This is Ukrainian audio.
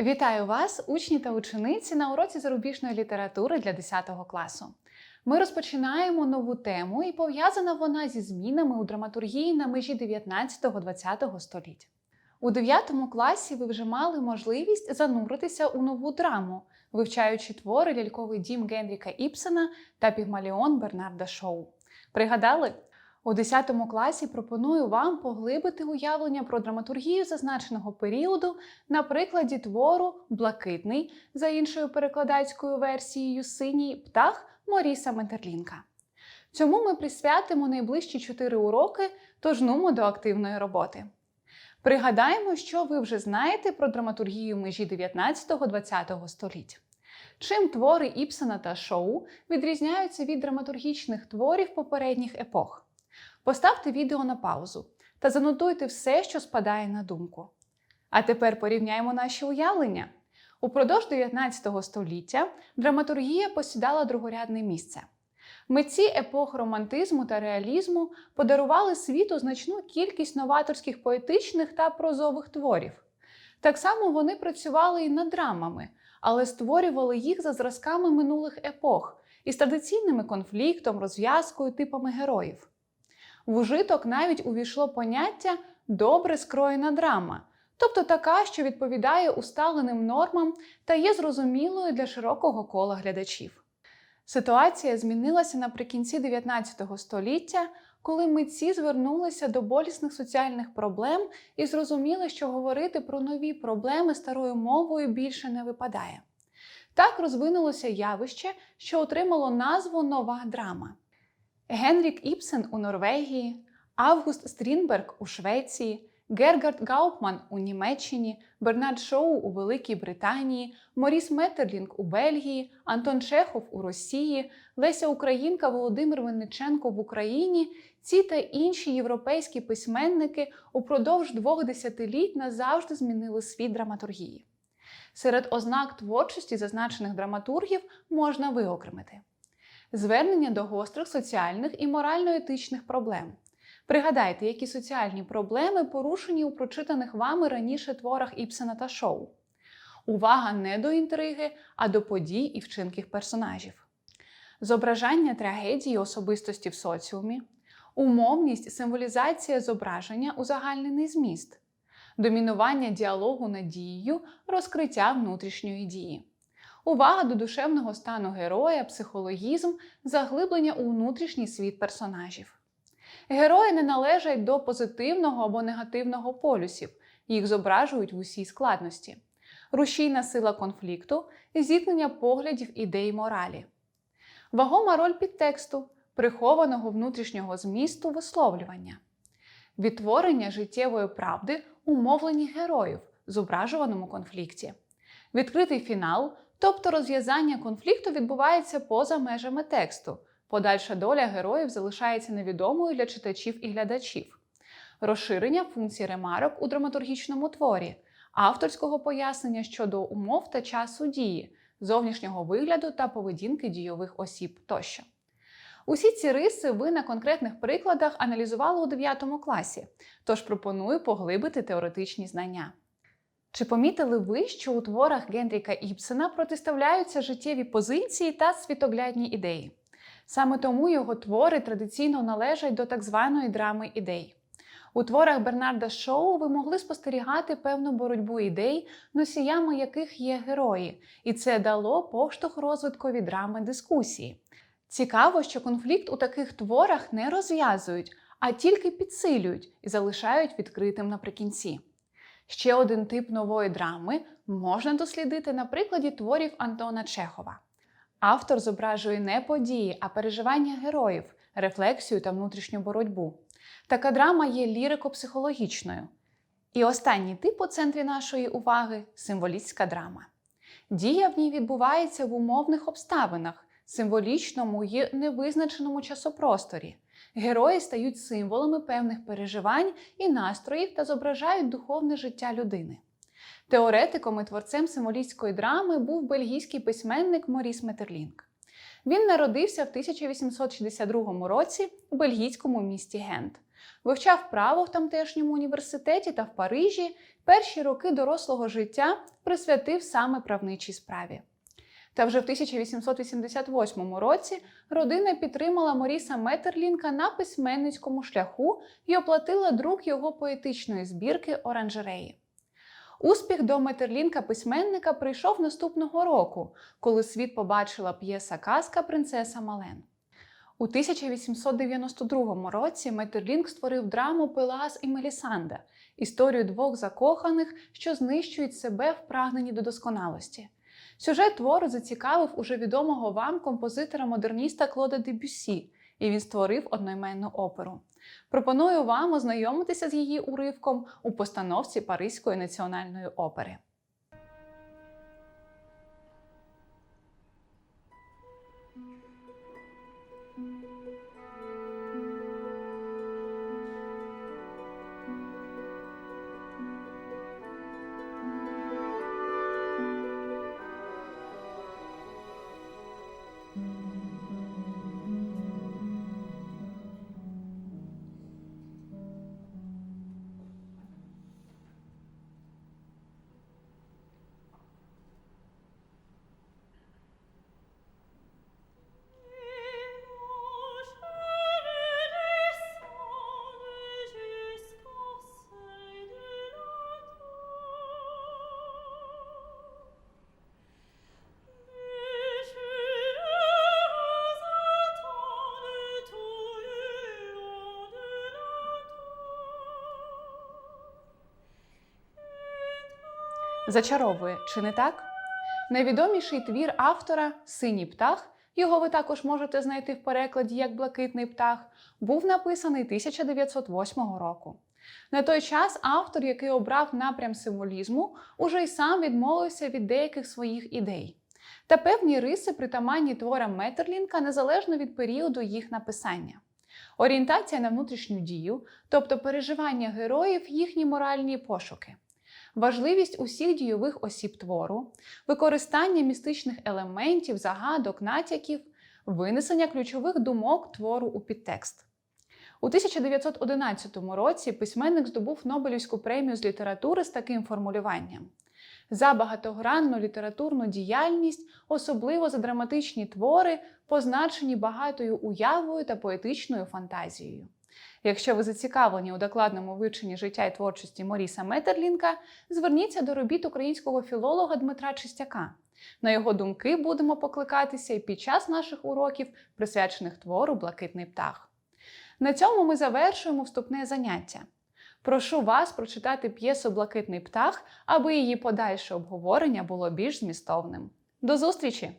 Вітаю вас, учні та учениці, на уроці зарубіжної літератури для 10 класу. Ми розпочинаємо нову тему, і пов'язана вона зі змінами у драматургії на межі 19-20 століття. У 9 класі ви вже мали можливість зануритися у нову драму, вивчаючи твори ляльковий дім Генріка Іпсена та Пігмаліон Бернарда Шоу. Пригадали? У 10 класі пропоную вам поглибити уявлення про драматургію зазначеного періоду на прикладі твору Блакитний за іншою перекладацькою версією Синій птах Моріса Метерлінка. Цьому ми присвятимо найближчі 4 уроки, тож нумо до активної роботи. Пригадаємо, що ви вже знаєте про драматургію межі 19-20 століття. Чим твори Іпсена та Шоу відрізняються від драматургічних творів попередніх епох? Поставте відео на паузу та занотуйте все, що спадає на думку. А тепер порівняємо наші уявлення. Упродовж 19 століття драматургія посідала другорядне місце. Митці епох романтизму та реалізму подарували світу значну кількість новаторських поетичних та прозових творів. Так само вони працювали і над драмами, але створювали їх за зразками минулих епох із традиційними конфліктом, розв'язкою, типами героїв. В ужиток навіть увійшло поняття добре скроєна драма, тобто така, що відповідає усталеним нормам та є зрозумілою для широкого кола глядачів. Ситуація змінилася наприкінці 19 століття, коли митці звернулися до болісних соціальних проблем і зрозуміли, що говорити про нові проблеми старою мовою більше не випадає. Так розвинулося явище, що отримало назву нова драма. Генрік Іпсен у Норвегії, Август Стрінберг у Швеції, Гергард Гаупман у Німеччині, Бернард Шоу у Великій Британії, Моріс Метерлінг у Бельгії, Антон Чехов у Росії, Леся Українка Володимир Винниченко в Україні. Ці та інші європейські письменники упродовж двох десятиліть назавжди змінили світ драматургії. Серед ознак творчості зазначених драматургів можна виокремити звернення до гострих соціальних і морально-етичних проблем. Пригадайте, які соціальні проблеми порушені у прочитаних вами раніше творах Іпсена та Шоу. Увага не до інтриги, а до подій і вчинків персонажів. Зображання трагедії особистості в соціумі, умовність, символізація зображення, узагальнений зміст, домінування діалогу надією, розкриття внутрішньої дії. Увага до душевного стану героя, психологізм, заглиблення у внутрішній світ персонажів. Герої не належать до позитивного або негативного полюсів, їх зображують в усій складності, рушійна сила конфлікту, зіткнення поглядів ідей моралі, вагома роль підтексту, прихованого внутрішнього змісту висловлювання, відтворення життєвої правди у мовленні героїв, зображуваному конфлікті, відкритий фінал. Тобто розв'язання конфлікту відбувається поза межами тексту. Подальша доля героїв залишається невідомою для читачів і глядачів, розширення функцій ремарок у драматургічному творі, авторського пояснення щодо умов та часу дії, зовнішнього вигляду та поведінки дійових осіб тощо. Усі ці риси ви на конкретних прикладах аналізували у 9 класі, тож пропоную поглибити теоретичні знання. Чи помітили ви, що у творах Генріка Іпсена протиставляються життєві позиції та світоглядні ідеї? Саме тому його твори традиційно належать до так званої драми ідей. У творах Бернарда Шоу ви могли спостерігати певну боротьбу ідей, носіями яких є герої, і це дало поштовх розвиткові драми дискусії. Цікаво, що конфлікт у таких творах не розв'язують, а тільки підсилюють і залишають відкритим наприкінці. Ще один тип нової драми можна дослідити на прикладі творів Антона Чехова. Автор зображує не події, а переживання героїв, рефлексію та внутрішню боротьбу. Така драма є лірико-психологічною. І останній тип у центрі нашої уваги символістська драма. Дія в ній відбувається в умовних обставинах, символічному і невизначеному часопросторі. Герої стають символами певних переживань і настроїв та зображають духовне життя людини. Теоретиком і творцем символістської драми був бельгійський письменник Моріс Метерлінг. Він народився в 1862 році у бельгійському місті Гент. Вивчав право в тамтешньому університеті та в Парижі. Перші роки дорослого життя присвятив саме правничій справі. Та вже в 1888 році родина підтримала Моріса Метерлінка на письменницькому шляху і оплатила друк його поетичної збірки Оранжереї. Успіх до Метерлінка письменника прийшов наступного року, коли світ побачила п'єса казка Принцеса Мален. У 1892 році Метерлінк створив драму Пелас і Мелісанда історію двох закоханих, що знищують себе в прагненні до досконалості. Сюжет твору зацікавив уже відомого вам композитора-модерніста Клода Дебюсі, і він створив одноіменну оперу. Пропоную вам ознайомитися з її уривком у постановці Паризької національної опери. Зачаровує, чи не так? Найвідоміший твір автора Синій птах. Його ви також можете знайти в перекладі як Блакитний птах, був написаний 1908 року. На той час автор, який обрав напрям символізму, уже й сам відмовився від деяких своїх ідей. Та певні риси притаманні творам Метерлінка незалежно від періоду їх написання. Орієнтація на внутрішню дію, тобто переживання героїв, їхні моральні пошуки важливість усіх дійових осіб твору, використання містичних елементів, загадок, натяків, винесення ключових думок твору у підтекст. У 1911 році письменник здобув Нобелівську премію з літератури з таким формулюванням. За багатогранну літературну діяльність, особливо за драматичні твори, позначені багатою уявою та поетичною фантазією. Якщо ви зацікавлені у докладному вивченні життя і творчості Моріса Метерлінка, зверніться до робіт українського філолога Дмитра Чистяка. На його думки будемо покликатися і під час наших уроків, присвячених твору Блакитний птах. На цьому ми завершуємо вступне заняття. Прошу вас прочитати п'єсу Блакитний птах, аби її подальше обговорення було більш змістовним. До зустрічі!